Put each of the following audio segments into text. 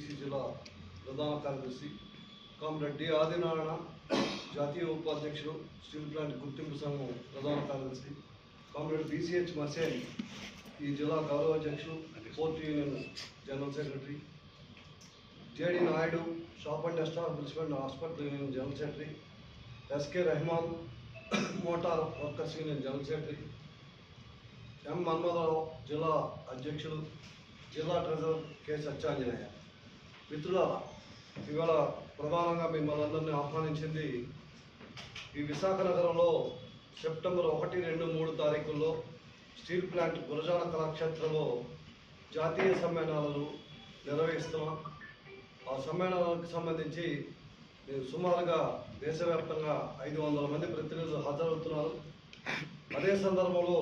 BC జిల్లా ప్రధాన కార్యదర్శి కామ్రేడ్ డి ఆదినారాయణ జాతీయ ఉపాధ్యక్షుడు స్టీల్ ప్లాంట్ గుర్తింపు సంఘం ప్రధాన కార్యదర్శి కామ్రేడ్ బీసీహెచ్ మసేన్ ఈ జిల్లా గౌరవ అధ్యక్షుడు port union general secretary J D Naidu shop and establishment hospital union general secretary S K Rehman motor workers union general secretary M Manmadharao జిల్లా అధ్యక్షుడు జిల్లా ట్రెజరర్ కె సత్యాంజనేయ. మిత్రులారా ఇవాళ ప్రధానంగా మిమ్మల్ని అందరినీ ఆహ్వానించింది ఈ విశాఖ నగరంలో సెప్టెంబర్ ఒకటి రెండు మూడు తారీఖుల్లో స్టీల్ ప్లాంట్ గురజాల కళాక్షేత్రంలో జాతీయ సమ్మేళనాలు నిర్వహిస్తున్నాం. ఆ సమ్మేళనాలకు సంబంధించి నేను సుమారుగా దేశవ్యాప్తంగా ఐదు వందల మంది ప్రతినిధులు హాజరవుతున్నారు. అదే సందర్భంలో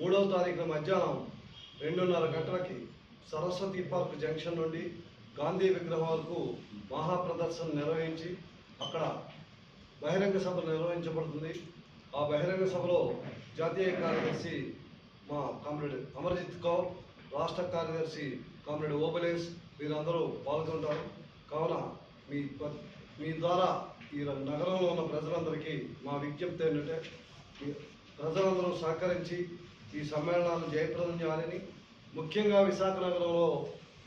మూడవ తారీఖున మధ్యాహ్నం రెండున్నర గంటలకి సరస్వతి పార్క్ జంక్షన్ నుండి గాంధీ విగ్రహం మహాప్రదర్శన నిర్వహించి అక్కడ బహిరంగ సభ నిర్వహించబడుతుంది. ఆ బహిరంగ సభలో జాతీయ కార్యదర్శి మా కామ్రేడ్ అమర్జిత్ కౌర్ రాష్ట్ర కార్యదర్శి కామ్రేడ్ ఓబలేస్ వీరందరూ పాల్గొంటారు. కావున మీ మీ ద్వారా ఈ నగరంలో ఉన్న ప్రజలందరికీ మా విజ్ఞప్తి ఏంటంటే ప్రజలందరూ సహకరించి ఈ సమ్మేళనాలు జయప్రదం చేయాలని ముఖ్యంగా విశాఖ నగరంలో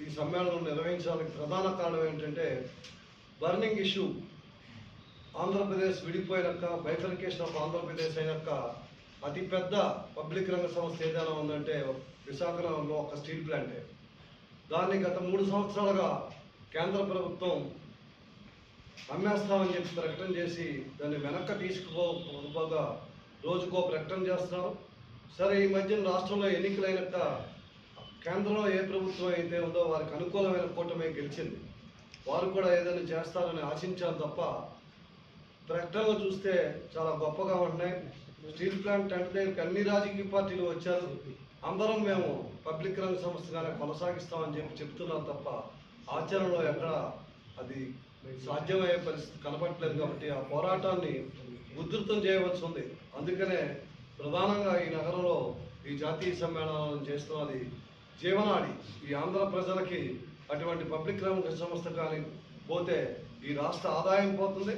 ఈ సమ్మేళనం నిర్వహించడానికి ప్రధాన కారణం ఏంటంటే బర్నింగ్ ఇష్యూ ఆంధ్రప్రదేశ్ విడిపోయినాక బైఫర్కేషన్ ఆఫ్ ఆంధ్రప్రదేశ్ అయినాక అతిపెద్ద పబ్లిక్ రంగ సంస్థ ఏదైనా ఉందంటే విశాఖపట్నంలో ఒక స్టీల్ ప్లాంటే దాన్ని గత మూడు సంవత్సరాలుగా కేంద్ర ప్రభుత్వం అమ్మేస్తామని చెప్పి ప్రకటన చేసి దాన్ని వెనక్కి తీసుకుపోగా రోజుకో ప్రకటన చేస్తున్నారు. సరే ఈ మధ్యన రాష్ట్రంలో ఎన్నికలైనాక కేంద్రంలో ఏ ప్రభుత్వం అయితే ఉందో వారికి అనుకూలమైన కూటమి గెలిచింది. వారు కూడా ఏదైనా చేస్తారని ఆశించాను తప్ప ప్రకటనలు చూస్తే చాలా గొప్పగా ఉన్నాయి స్టీల్ ప్లాంట్ అంటే దగ్గరికి అన్ని రాజకీయ పార్టీలు వచ్చారు. అందరం మేము పబ్లిక్ రంగ సంస్థగానే కొనసాగిస్తామని చెప్పి చెప్తున్నాం తప్ప ఆచరణలో ఎక్కడ అది సాధ్యమయ్యే పరిస్థితి కనబడట్లేదు కాబట్టి ఆ పోరాటాన్ని ఉధృతం చేయవలసి ఉంది. అందుకనే ప్రధానంగా ఈ నగరంలో ఈ జాతీయ సమ్మేళనాలను చేస్తున్నది జీవనాడి ఈ ఆంధ్ర ప్రజలకి అటువంటి పబ్లిక్ రంగ సంస్థ కానీ పోతే ఈ రాష్ట్ర ఆదాయం పోతుంది.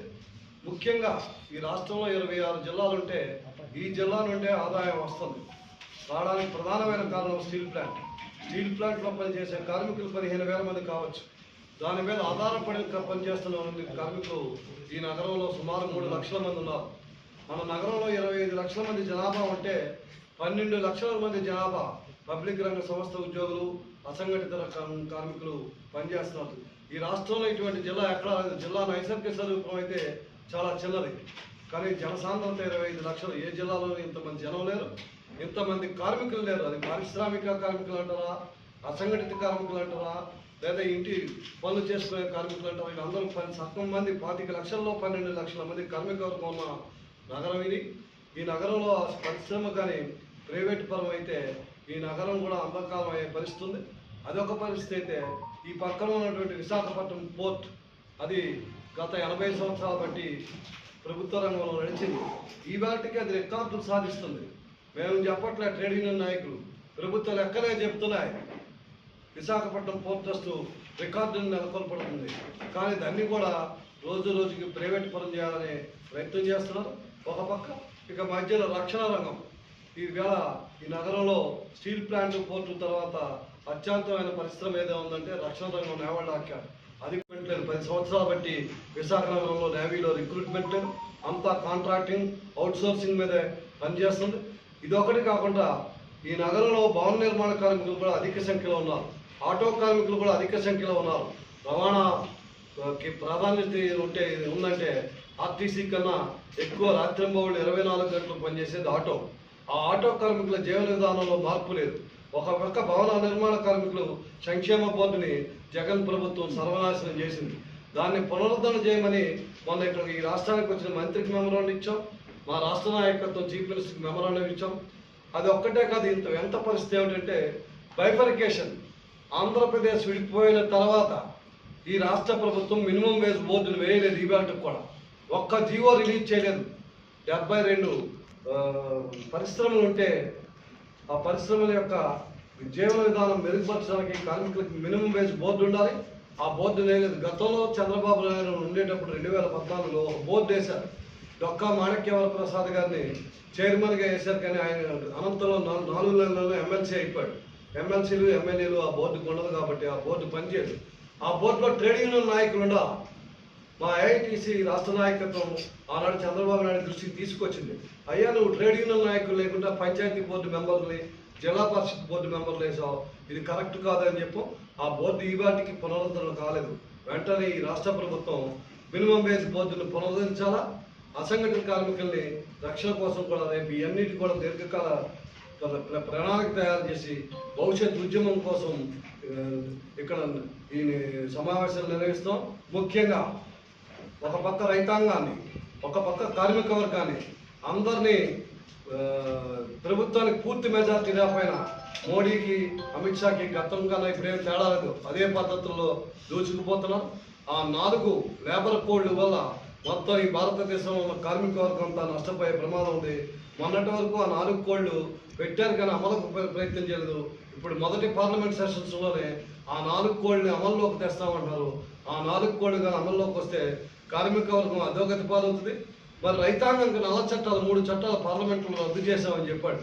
ముఖ్యంగా ఈ రాష్ట్రంలో ఇరవై ఆరు జిల్లాలు ఉంటే ఈ జిల్లా నుండే ఆదాయం వస్తుంది. రావడానికి ప్రధానమైన కారణం స్టీల్ ప్లాంట్. స్టీల్ ప్లాంట్లో పనిచేసే కార్మికులు పదిహేను వేల మంది కావచ్చు. దాని మీద ఆధారపడి పనిచేస్తున్న కార్మికులు ఈ నగరంలో సుమారు మూడు లక్షల మంది ఉన్నారు. మన నగరంలో ఇరవై ఐదు లక్షల మంది జనాభా ఉంటే పన్నెండు లక్షల మంది జనాభా పబ్లిక్ రంగ సంస్థ ఉద్యోగులు అసంఘటిత కార్మికులు పనిచేస్తున్నారు. ఈ రాష్ట్రంలో ఇటువంటి జిల్లా ఎక్కడ జిల్లా నైసర్గిక స్వరూపం అయితే చాలా చిన్నది. కానీ జనసాంద్రత ఇరవై ఐదు లక్షలు. ఏ జిల్లాలో ఇంతమంది జనం లేరు. ఇంతమంది కార్మికులు లేరు. అది పారిశ్రామిక కార్మికులు అంటారా అసంఘటిత కార్మికులు అంటారా లేదా ఇంటి పనులు చేసుకునే కార్మికులు అంటారా? వీళ్ళందరూ పని సగం మంది పాతిక లక్షల్లో పన్నెండు లక్షల మంది కార్మిక వర్గం ఉన్న నగరం ఇది. ఈ నగరంలో పరిశ్రమ కానీ ప్రైవేట్ పరం అయితే ఈ నగరం కూడా అమ్మకాలం అయ్యే పరిస్థితి ఉంది అదొక పరిస్థితి అయితే ఈ పక్కన ఉన్నటువంటి విశాఖపట్నం పోర్ట్ అది గత ఎనభై సంవత్సరాల బట్టి ప్రభుత్వ రంగంలో నడిచింది. ఈ వాటికి అది రికార్డులు సాధిస్తుంది. మేము చెప్పట్లే ట్రేడ్ యూనియన్ నాయకులు ప్రభుత్వ లెక్కలే చెప్తున్నాయి. విశాఖపట్నం పోర్ట్ ట్రస్ట్ రికార్డును నెలకొల్పడుతుంది కానీ దాన్ని కూడా రోజు రోజుకి ప్రైవేట్ పరం చేయాలనే ప్రయత్నం చేస్తున్నారు. ఒక పక్క ఇక మధ్యలో రక్షణ రంగం. ఈవేళ ఈ నగరంలో స్టీల్ ప్లాంట్ పోర్టు తర్వాత అత్యంతమైన పరిశ్రమ ఏదో ఉందంటే రక్షణ రంగం నేవాళ్ళు హాక్యారు అది లేదు పది సంవత్సరాలు బట్టి విశాఖ నగరంలో నేవీలో రిక్రూట్మెంట్ లేదు అంతా కాంట్రాక్టింగ్ అవుట్సోర్సింగ్ మీదే పనిచేస్తుంది. ఇదొకటి కాకుండా ఈ నగరంలో భవన నిర్మాణ కార్మికులు కూడా అధిక సంఖ్యలో ఉన్నారు. ఆటో కార్మికులు కూడా అధిక సంఖ్యలో ఉన్నారు. రవాణా కి ప్రాధాన్యత ఉంటే ఉందంటే ఆర్టీసీ కన్నా ఎక్కువ రాత్రింబవుళ్ళు ఇరవై నాలుగు గంటలు పనిచేసేది ఆటో. ఆ ఆటో కార్మికుల జీవన విధానంలో మార్పు లేదు. ఒక పక్క భవన నిర్మాణ కార్మికులు సంక్షేమ బోర్డుని జగన్ ప్రభుత్వం సర్వనాశనం చేసింది. దాన్ని పునరుద్ధరణ చేయమని మొన్న ఇక్కడ ఈ రాష్ట్రానికి వచ్చిన మంత్రికి మెమరాండం ఇచ్చాం. మా రాష్ట్ర నాయకత్వం చీఫ్ మినిస్టర్కి మెమరాండం ఇచ్చాం. అది ఒక్కటే కాదు ఇంత ఎంత పరిస్థితి ఏమిటంటే బైఫర్కేషన్. ఆంధ్రప్రదేశ్ విడిపోయిన తర్వాత ఈ రాష్ట్ర ప్రభుత్వం మినిమం వేజ్ బోర్డును వేయలేదు ఈ కూడా. ఒక్క జీవో రిలీజ్ చేయలేదు. డెబ్బై రెండు పరిశ్రమలు ఉంటే ఆ పరిశ్రమల యొక్క జీవన విధానం మెరుగుపరచడానికి కార్మికులకు మినిమం వేజ్ బోర్డు ఉండాలి. ఆ బోర్డు లేదు గతంలో చంద్రబాబు నాయుడు ఉండేటప్పుడు రెండు వేల పద్నాలుగులో ఒక బోర్డు వేశారు. డొక్కా మాణిక్యవర ప్రసాద్ గారిని చైర్మన్గా వేశారు కానీ ఆయన అనంతరం నాలుగు నాలుగు నెలల్లో ఎమ్మెల్సీ అయిపోయాడు. ఎమ్మెల్సీలు ఎమ్మెల్యేలు ఆ బోర్డుకు ఉండదు కాబట్టి ఆ బోర్డు పనిచేయదు. ఆ బోర్డులో ట్రేడ్ యూనియన్ నాయకులు ఉండాలి మా ఐఐటీసీ రాష్ట్ర నాయకత్వం ఆనాడు చంద్రబాబు నాయుడు దృష్టికి తీసుకొచ్చింది. అయ్యా నువ్వు ట్రేడ్ యూనియన్ నాయకులు లేకుండా పంచాయతీ బోర్డు మెంబర్ని జిల్లా పరిషత్ బోర్డు మెంబర్లు వేసావు. ఇది కరెక్ట్ కాదని చెప్పు. ఆ బోర్డు ఇవాటికి పునరుద్ధరణ కాలేదు. వెంటనే ఈ రాష్ట్ర ప్రభుత్వం మినిమం వేజ్ బోర్డును పునరుద్ధరించాలా? అసంఘటిత కార్మికుల్ని రక్షణ కోసం కూడా రేపు ఇవన్నిటి కూడా దీర్ఘకాల ప్ర- ప్రణాళిక తయారు చేసి భవిష్యత్ ఉద్యమం కోసం ఇక్కడ ఈ సమావేశాలు నిర్వహిస్తాం. ముఖ్యంగా ఒక పక్క రైతాంగాన్ని ఒక పక్క కార్మిక వర్గాన్ని అందరినీ ప్రభుత్వానికి పూర్తి మెజార్టీ లేకపోయినా మోడీకి అమిత్ షాకి గతం కన్నా ఇప్పుడేం తేడా లేదు. అదే పద్ధతుల్లో దూచుకుపోతున్నాం ఆ నాలుగు లేబర్ కోడ్ల వల్ల మొత్తం ఈ భారతదేశంలో కార్మిక వర్గం అంతా నష్టపోయే ప్రమాదం ఉంది. మొన్నటి వరకు ఆ నాలుగు కోళ్ళు పెట్టారు కానీ అమలుకు ప్రయత్నం చేయలేదు. ఇప్పుడు మొదటి పార్లమెంట్ సెషన్స్లోనే ఆ నాలుగు కోళ్ళని అమల్లోకి తెస్తామంటారు ఆ నాలుగు కోళ్ళు కానీ అమల్లోకి వస్తే కార్మిక వర్గం అధోగతి పాలవుతుంది. మరి రైతాంగంకి నల్ల చట్టాలు మూడు చట్టాలు పార్లమెంట్లో రద్దు చేశామని చెప్పాడు.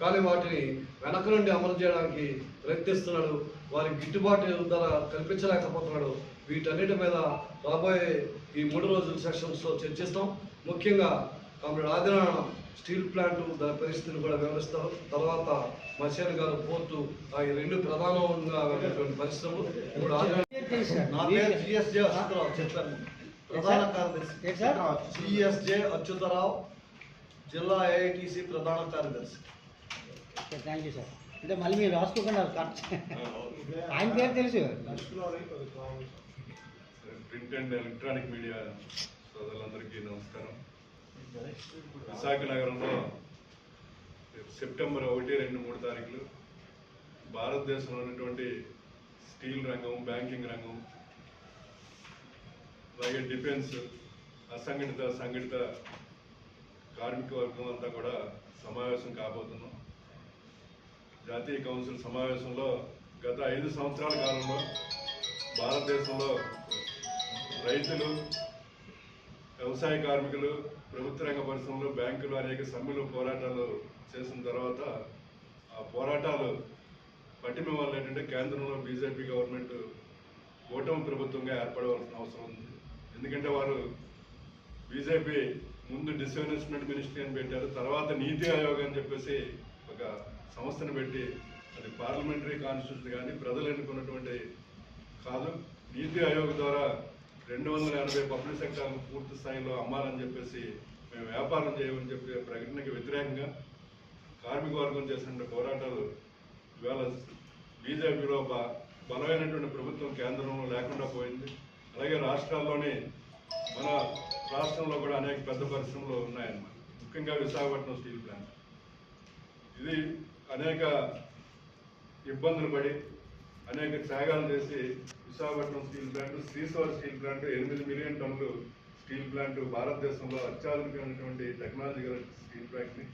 కానీ వాటిని వెనక నుండి అమలు చేయడానికి ప్రయత్నిస్తున్నాడు. వారికి గిట్టుబాటు ధర కల్పించలేకపోతున్నాడు. వీటన్నిటి మీద రాబోయే ఈ మూడు రోజుల సెషన్స్లో చర్చిస్తాం. ముఖ్యంగా కామ్రేడ్ ఆదినారాయణ స్టీల్ ప్లాంట్ దాని పరిస్థితిని కూడా వివరిస్తారు. తర్వాత మసేన్ గారు పోర్టు ఆ రెండు ప్రధానంగా పరిశ్రమలు. ఇప్పుడు ఆదినారాయణ ప్రధాన కార్యదర్శి? జిఎస్జే అచ్యుతరావు జిల్లా ఐఐటిసి ప్రధాన కార్యదర్శి. థ్యాంక్ యూ సార్ అంటే మళ్ళీ మీరు కరెక్ట్ ఆయన పేరు తెలుసు. ప్రింట్ అండ్ ఎలక్ట్రానిక్ మీడియా సోదరులందరికీ నమస్కారం. విశాఖ నగరంలో సెప్టెంబర్ ఒకటి రెండు మూడు తారీఖులు భారతదేశంలో ఉన్నటువంటి స్టీల్ రంగం బ్యాంకింగ్ రంగం అలాగే డిఫెన్స్ అసంఘటిత సంఘటిత కార్మిక వర్గం అంతా కూడా సమావేశం కాబోతున్నాం. జాతీయ కౌన్సిల్ సమావేశంలో గత ఐదు సంవత్సరాల కాలంలో భారతదేశంలో రైతులు వ్యవసాయ కార్మికులు ప్రభుత్వ రంగ పరిశ్రమలు బ్యాంకులు అనేక సమ్మెలు పోరాటాలు చేసిన తర్వాత ఆ పోరాటాలు పట్టిన వల్ల ఏంటంటే కేంద్రంలో బీజేపీ గవర్నమెంట్ కూటమి ప్రభుత్వంగా ఏర్పడవలసిన అవసరం ఉంది. ఎందుకంటే వారు బీజేపీ ముందు డిస్ఇన్వెస్ట్మెంట్ మినిస్ట్రీ అని పెట్టారు తర్వాత నీతి ఆయోగ్ అని చెప్పేసి ఒక సంస్థను పెట్టి అది పార్లమెంటరీ కాన్స్టిట్యూషన్ కానీ ప్రజలు ఎన్నుకున్నటువంటి కాదు. నీతి ఆయోగ్ ద్వారా రెండు వందల ఎనభై పబ్లిక్ సెక్టర్ పూర్తి స్థాయిలో అమ్మాలని చెప్పేసి మేము వ్యాపారం చేయమని చెప్పి ప్రకటనకి వ్యతిరేకంగా కార్మిక వర్గం చేసిన పోరాటాలు ఇవాళ బీజేపీలో బ- బలమైనటువంటి ప్రభుత్వం కేంద్రంలో లేకుండా పోయింది. అలాగే రాష్ట్రాల్లోని మన రాష్ట్రంలో కూడా అనేక పెద్ద పరిశ్రమలు ఉన్నాయన్నమాట. ముఖ్యంగా విశాఖపట్నం స్టీల్ ప్లాంట్. ఇది అనేక ఇబ్బందులు పడి అనేక త్యాగాలు చేసి విశాఖపట్నం స్టీల్ ప్లాంట్ శ్రీశవర్ స్టీల్ ప్లాంట్ ఎనిమిది మిలియన్ టన్నులు స్టీల్ ప్లాంట్ భారతదేశంలో అత్యాధునికమైనటువంటి టెక్నాలజీ గల స్టీల్ ప్లాంట్ని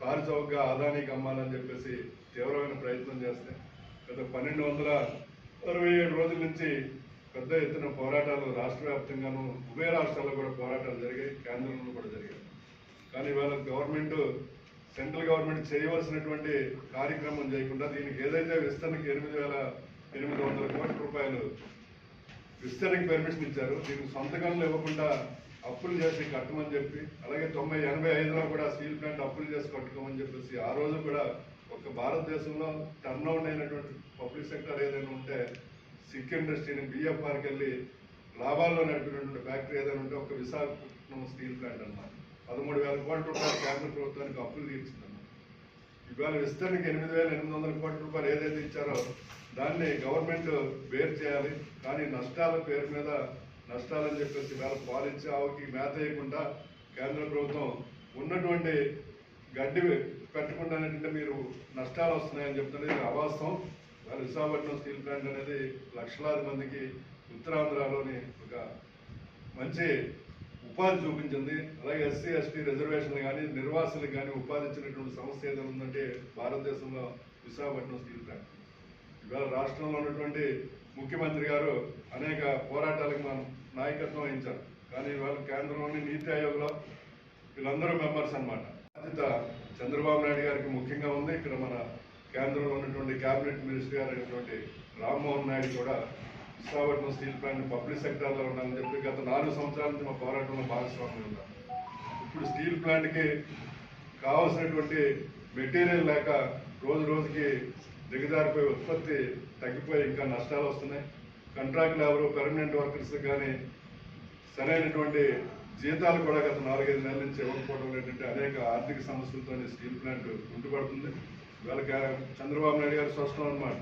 కారు చౌకగా ఆదానికి అమ్మాలని చెప్పేసి తీవ్రమైన ప్రయత్నం చేస్తే గత పన్నెండు వందల అరవై ఏడు రోజుల నుంచి పెద్ద ఎత్తున పోరాటాలు రాష్ట్ర వ్యాప్తంగాను ఉభయ రాష్ట్రాల్లో కూడా పోరాటాలు జరిగాయి కేంద్రంలో కూడా జరిగాయి. కానీ ఇవాళ గవర్నమెంట్ సెంట్రల్ గవర్నమెంట్ చేయవలసినటువంటి కార్యక్రమం చేయకుండా దీనికి ఏదైతే విస్తరణకి ఎనిమిది వేల ఎనిమిది వందల కోట్ల రూపాయలు విస్తరణకి పర్మిషన్ ఇచ్చారు దీనికి సొంతకంలో ఇవ్వకుండా అప్పులు చేసి కట్టమని చెప్పి అలాగే తొంభై ఎనభై ఐదులో కూడా స్టీల్ ప్లాంట్ అప్పులు చేసి కట్టుకోమని చెప్పేసి ఆ రోజు కూడా ఒక భారతదేశంలో టర్న్ అవుట్ అయినటువంటి పబ్లిక్ సెక్టర్ ఏదైనా ఉంటే సిక్ ఇండస్ట్రీని బిఎఫ్ఆర్కి వెళ్ళి లాభాల్లో నడిపినటువంటి ఫ్యాక్టరీ ఏదైనా ఉంటే ఒక విశాఖపట్నం స్టీల్ ప్లాంట్ అన్నమాట. పదమూడు వేల కోట్ల రూపాయలు కేంద్ర ప్రభుత్వానికి అప్పులు తీర్చిందన్నమాట. ఇవాళ విస్తరణకి ఎనిమిది వేల ఎనిమిది వందల కోట్ల రూపాయలు ఏదైతే ఇచ్చారో దాన్ని గవర్నమెంట్ బేర్ చేయాలి. కానీ నష్టాల పేరు మీద నష్టాలని చెప్పేసి వేళ పాలించి ఆవుకి మేత వేయకుండా కేంద్ర ప్రభుత్వం ఉన్నటువంటి గడ్డి పెట్టకుండా మీరు నష్టాలు వస్తున్నాయని చెప్తున్నది అవాస్తవం. ఇవాళ విశాఖపట్నం స్టీల్ ప్లాంట్ అనేది లక్షలాది మందికి ఉత్తరాంధ్రలోని ఒక మంచి ఉపాధి చూపించింది. అలాగే ఎస్సీ ఎస్టీ రిజర్వేషన్లు కానీ నిర్వాసులకు కానీ ఉపాధి ఇచ్చినటువంటి సమస్య ఏదైనా ఉందంటే భారతదేశంలో విశాఖపట్నం స్టీల్ ప్లాంట్. ఇవాళ రాష్ట్రంలో ఉన్నటువంటి ముఖ్యమంత్రి గారు అనేక పోరాటాలకు మనం నాయకత్వం వహించారు. కానీ ఇవాళ కేంద్రంలోని నీతి ఆయోగ్లో వీళ్ళందరూ మెంబర్స్ అన్నమాట. బాధ్యత చంద్రబాబు నాయుడు గారికి ముఖ్యంగా ఉంది. ఇక్కడ మన కేంద్రంలో ఉన్నటువంటి క్యాబినెట్ మినిస్టర్ గారు అయినటువంటి రామ్మోహన్ నాయుడు కూడా విశాఖపట్నం స్టీల్ ప్లాంట్ పబ్లిక్ సెక్టార్లో ఉండాలని చెప్పి గత నాలుగు సంవత్సరాల నుంచి మా పోరాటంలో భాగస్వామ్యం ఉన్నారు. ఇప్పుడు స్టీల్ ప్లాంట్కి కావాల్సినటువంటి మెటీరియల్ లేక రోజు రోజుకి దిగజారిపోయి ఉత్పత్తి తగ్గిపోయి ఇంకా నష్టాలు వస్తున్నాయి. కాంట్రాక్ట్ లేబర్ పర్మనెంట్ వర్కర్స్ కానీ సరైనటువంటి జీతాలు కూడా గత నాలుగైదు నెలల నుంచి ఇవ్వకపోవడం ఏంటంటే అనేక ఆర్థిక సమస్యలతో స్టీల్ ప్లాంట్ ఉంటుపడుతుంది ఇవాళ చంద్రబాబు నాయుడు గారు స్పష్టం అనమాట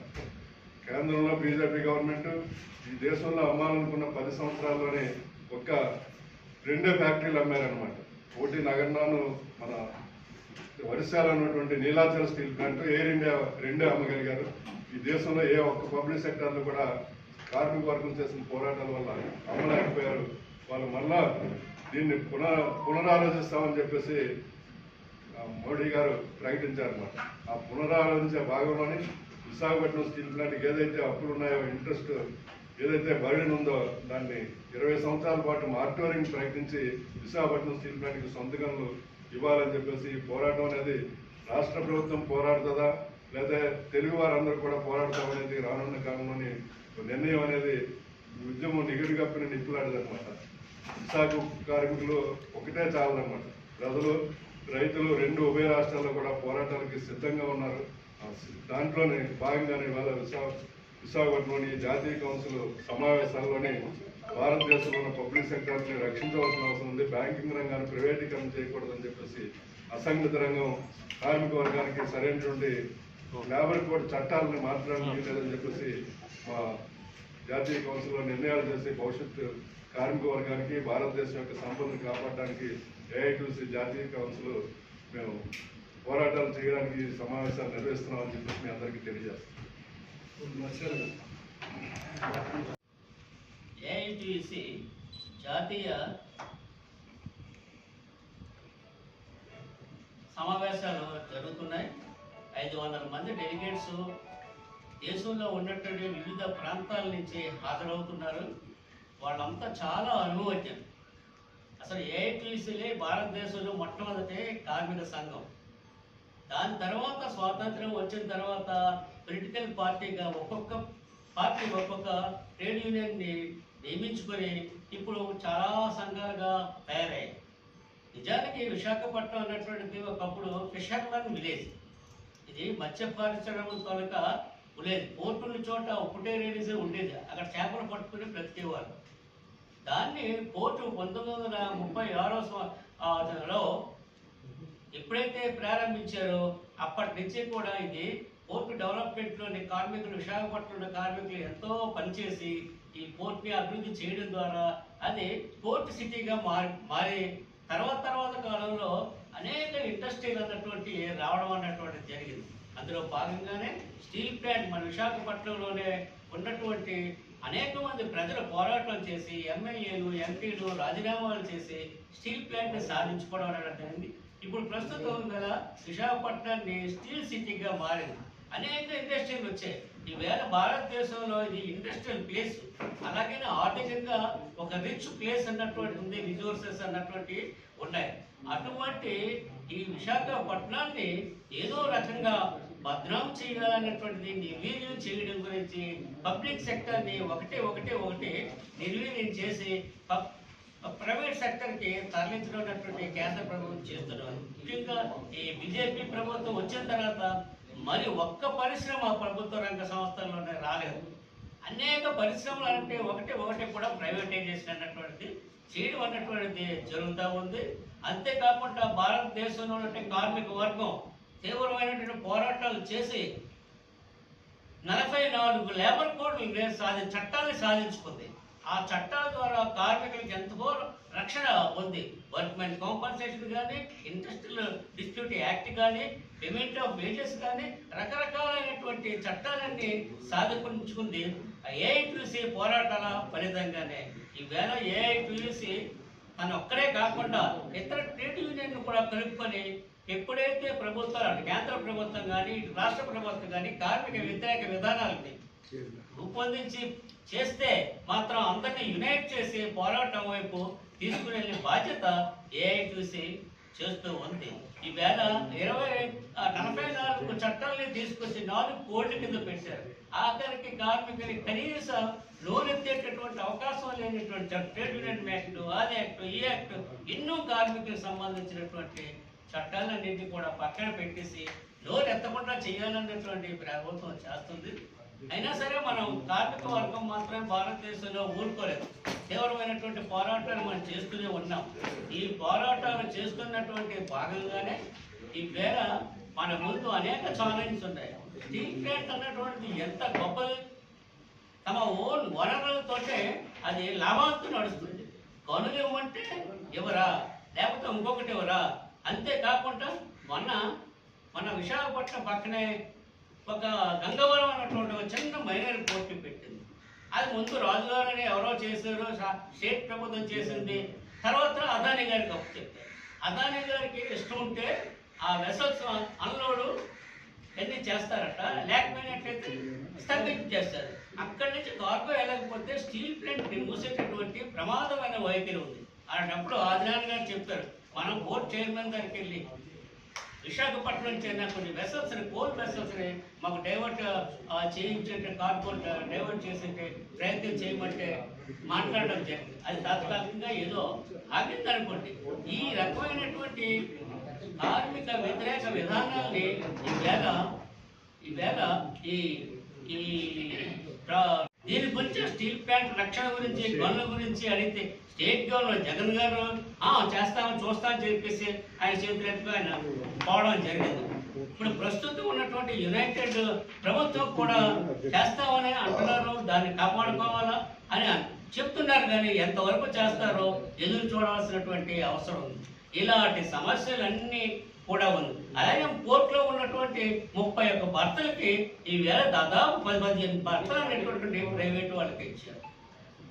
కేంద్రంలో బీజేపీ గవర్నమెంట్ ఈ దేశంలో అమ్మాలనుకున్న పది సంవత్సరాల్లోనే ఒక్క రెండే ఫ్యాక్టరీలు అమ్మారనమాట ఒకటి నగర్నాను మన ఒరిస్సాలో ఉన్నటువంటి Nilachal steel plant Air India రెండే అమ్మగలిగారు. ఈ దేశంలో ఏ ఒక్క పబ్లిక్ సెక్టార్లో కూడా కార్మిక వర్గం చేసిన పోరాటాల వల్ల అమ్మలేకపోయారు. వాళ్ళు మళ్ళా దీన్ని పునః పునరాలోచిస్తామని చెప్పేసి మోడీ గారు ప్రకటించారన్నమాట. ఆ పునరాలోచించే భాగంలోని విశాఖపట్నం స్టీల్ ప్లాంట్కి ఏదైతే అప్పులు ఉన్నాయో ఇంట్రెస్ట్ ఏదైతే బర్డెన్ ఉందో దాన్ని ఇరవై సంవత్సరాల పాటు మార్టోరింగ్ ప్రకటించి విశాఖపట్నం స్టీల్ ప్లాంట్కి సొంత ఇవ్వాలని చెప్పేసి పోరాటం అనేది రాష్ట్ర ప్రభుత్వం పోరాడుతుందా? లేదా తెలుగు వారందరూ కూడా పోరాడతామనేది రానున్న కాలంలోని ఒక నిర్ణయం అనేది ఉద్యమం నిగురు కప్పిన నిప్పులాడదనమాట విశాఖ కార్మికులు ఒకటే చాలదన్నమాట. ప్రజలు రైతులు రెండు ఉభయ రాష్ట్రాల్లో కూడా పోరాటానికి సిద్ధంగా ఉన్నారు. దాంట్లోనే భాగంగానే ఇవాళ విశాఖ విశాఖపట్నంలోని జాతీయ కౌన్సిల్ సమావేశాల్లోనే భారతదేశంలో ఉన్న పబ్లిక్ సెక్టార్ని రక్షించవలసిన అవసరం ఉంది. బ్యాంకింగ్ రంగాన్ని ప్రైవేటీకరణ చేయకూడదని చెప్పేసి అసంఘటిత రంగం కార్మిక వర్గానికి సరైనటువంటి లేబర్ కోడ్ చట్టాలను మార్చడానికి లేదని చెప్పేసి మా జాతీయ కౌన్సిల్లో నిర్ణయాలు చేసి భవిష్యత్తు కార్మిక వర్గానికి భారతదేశం యొక్క సంపదను కాపాడడానికి ఏఐటీసీ జాతీయ కౌన్సిల్ మేము పోరాటాలు చేయడానికి సమావేశాలు నిర్వహిస్తున్నామని చెప్పేసి మీ అందరికీ తెలియజేస్తాం ఏఐటిసి జాతీయ సమావేశాలు జరుగుతున్నాయి. ఐదు వందల మంది డెలిగేట్స్ దేశంలో ఉన్నటువంటి వివిధ ప్రాంతాల నుంచి హాజరవుతున్నారు. వాళ్ళంతా చాలా అనుభవజ్ఞులు అసలు ఏఐటిసిలే భారతదేశంలో మొట్టమొదటి కార్మిక సంఘం. దాని తర్వాత స్వాతంత్రం వచ్చిన తర్వాత పొలిటికల్ పార్టీగా ఒక్కొక్క పార్టీ ఒక్కొక్క ట్రేడ్ యూనియన్ని నియమించుకొని ఇప్పుడు చాలా సంఘాలుగా తయారయ్యాయి. నిజానికి విశాఖపట్నం అన్నటువంటిది ఒకప్పుడు ఫిషర్మన్ విలేజ్ ఇది మత్స్య పరిశ్రమ కనుక ఉండేది పోర్టున్న చోట ఒకటే రేడిసే ఉండేది. అక్కడ చేపలు పట్టుకుని బ్రతికేవారు దాన్ని పోర్టు పంతొమ్మిది వందల ముప్పై ఆరో లో ఎప్పుడైతే ప్రారంభించారో అప్పటి నుంచి కూడా ఇది పోర్టు డెవలప్మెంట్లోని కార్మికులు విశాఖపట్నంలో కార్మికులు ఎంతో పనిచేసి ఈ పోర్ట్ని అభివృద్ధి చేయడం ద్వారా అది పోర్ట్ సిటీగా మారి మారి తర్వాత తర్వాత కాలంలో అనేక ఇండస్ట్రీలు అన్నటువంటి రావడం అన్నటువంటిది జరిగింది. అందులో భాగంగానే స్టీల్ ప్లాంట్ మన విశాఖపట్నంలోనే ఉన్నటువంటి అనేక మంది ప్రజలు పోరాటం చేసి ఎమ్మెల్యేలు ఎంపీలు రాజీనామాలు చేసి స్టీల్ ప్లాంట్ని సాధించుకోవడం అనేది జరిగింది. ఇప్పుడు ప్రస్తుతం గల విశాఖపట్నాన్ని స్టీల్ సిటీగా మారింది. అనేక ఇండస్ట్రీలు వచ్చాయి. ఈవేళ భారతదేశంలో ఇది ఇండస్ట్రియల్ ప్లేస్. అలాగే ఆర్థికంగా ఒక రిచ్ ప్లేస్ అన్నటువంటి ఉంది రిసోర్సెస్ అన్నటువంటి ఉన్నాయి. అటువంటి ఈ విశాఖపట్నాన్ని ఏదో రకంగా భద్రం చేయాలన్నటువంటిది నిర్వీర్యం చేయడం గురించి పబ్లిక్ సెక్టర్ని ఒకటే ఒకటే ఒకటి నిర్వీర్యం చేసి ప్రైవేట్ సెక్టర్కి తరలించడం అన్నటువంటి కేంద్ర ప్రభుత్వం చేస్తున్నారు. ముఖ్యంగా ఈ బీజేపీ ప్రభుత్వం వచ్చిన తర్వాత మరి ఒక్క పరిశ్రమ ప్రభుత్వ రంగ సంస్థల్లోనే రాలేదు. అనేక పరిశ్రమలు అంటే ఒకటి ఒకటి కూడా ప్రైవేటైజేషన్ అన్నటువంటిది చేయడం అన్నటువంటిది జరుగుతూ ఉంది. అంతేకాకుండా భారతదేశంలో ఉన్నటువంటి కార్మిక వర్గం తీవ్రమైనటువంటి పోరాటాలు చేసి నలభై నాలుగు లేబర్ కోడ్లు సాధి చట్టాన్ని సాధించుకుంది. ఆ చట్టాల ద్వారా కార్మికులకు ఎంతో రక్షణ ఉంది. వర్క్మెన్ కాంపన్సేషన్ కానీ ఇండస్ట్రియల్ డిస్ప్యూట్ యాక్ట్ కానీ పేమెంట్ ఆఫ్ వేజెస్ కానీ రకరకాలైనటువంటి చట్టాలన్నీ సాధించుకుంది. ఏఐటీసీ పోరాటాల ఫలితంగానే ఈవేళ ఏఐటీసీ తను ఒక్కడే కాకుండా ఇతర ట్రేడ్ యూనియన్ కూడా కలుపుకొని ఎప్పుడైతే ప్రభుత్వాలు కేంద్ర ప్రభుత్వం కానీ రాష్ట్ర ప్రభుత్వం కానీ కార్మిక వ్యతిరేక విధానాలని రూపొందించి చేస్తే మాత్రం అందరినీ యునైట్ చేసి పోరాటం వైపు తీసుకునే బాధ్యత ఏఐటీసీ చేస్తూ ఉంది. ఈవేళ ఇరవై నలభై నాలుగు చట్టాలని తీసుకొచ్చి నాలుగు కోడ్ల కింద పెట్టారు. ఆఖరికి కార్మికులు కనీస లోన్ ఎత్తేటటువంటి అవకాశం లేనటువంటి ట్రేడ్ యూనియన్ యాక్ట్ అది యాక్ట్ ఈ యాక్ట్ ఎన్నో కార్మికులకు సంబంధించినటువంటి చట్టాలన్నింటినీ కూడా పక్కన పెట్టేసి లోన్ ఎత్తకుండా చేయాలన్నటువంటి ప్రభుత్వం చేస్తుంది. అయినా సరే మనం కార్మిక వర్గం మాత్రమే భారతదేశంలో ఊరుకోలేదు. తీవ్రమైనటువంటి పోరాటాలు మనం చేస్తూనే ఉన్నాం. ఈ పోరాటాలు చేస్తున్నటువంటి భాగంగానే ఈ వేళ మన ముందు అనేక ఛాలెంజ్స్ ఉన్నాయి. స్టీల్ ప్లాంట్ అన్నటువంటిది ఎంత గొప్పది తమ ఓన్ వనరులతోటే అది లాభాలతో నడుస్తుంది. గనులు ఇవ్వమంటే ఎవరా లేకపోతే ఇంకొకటి ఇవ్వరా? అంతేకాకుండా మొన్న మన విశాఖపట్నం పక్కనే ఒక గంగవరం అన్నటువంటి ఒక చిన్న మైనర్ పోర్టు పెట్టింది. అది ముందు రాజుగారు అని ఎవరో చేశారు స్టేట్ ప్రభుత్వం చేసింది. తర్వాత అదాని గారికి అప్పు చెప్పారు అదాని గారికి ఇష్టం ఉంటే ఆ వెసల్స్ అన్లోడు అన్ని చేస్తారట లేకపోయినట్లయితే స్థగితం అక్కడి నుంచి కార్గో వెళ్ళకపోతే స్టీల్ ప్లాంట్ మూసేటటువంటి ప్రమాదమైన వైఖరి ఉంది. అలాంటప్పుడు ఆదినారాయణ గారు చెప్తారు మనం బోర్డ్ చైర్మన్ గారికి వెళ్ళి విశాఖపట్నం చెందిన కొన్ని వెసల్స్ని కోల్ వెసల్స్ని మాకు డైవర్ట్ చేయించే కార్గో డైవర్ట్ చేసే ప్రయత్నం చేయమంటే మాట్లాడడం జరిగింది అది తాత్కాలికంగా ఏదో ఆగింది అనుకోండి. ఈ రకమైనటువంటి కార్మిక వ్యతిరేక విధానాల్ని ఈవేళ ఈవేళ ఈ ఈ దీని గురించి స్టీల్ ప్లాంట్ రక్షణ గురించి గనుల గురించి అడిగితే స్టేట్ గవర్నర్ జగన్ గారు ఆ చేస్తామని చూస్తామని చెప్పేసి ఆయన చేతులెత్తుకు ఆయన పోవడం జరిగింది. ఇప్పుడు ప్రస్తుతం ఉన్నటువంటి యునైటెడ్ ప్రభుత్వం కూడా చేస్తామని అంటున్నారు. దాన్ని కాపాడుకోవాలా అని చెప్తున్నారు కానీ ఎంతవరకు చేస్తారో ఎదురు చూడవలసినటువంటి అవసరం ఉంది. ఇలాంటి సమస్యలన్నీ కూడా ఉంది. అలాగే కోర్టులో ఉన్నటువంటి ముప్పై ఒక్క భర్తలకి ఈ వేళ దాదాపు పది పదిహేను భర్తలు అనేటువంటి ప్రైవేట్ వాళ్ళకి ఇచ్చారు. ప్రైవేట్ వాళ్ళకి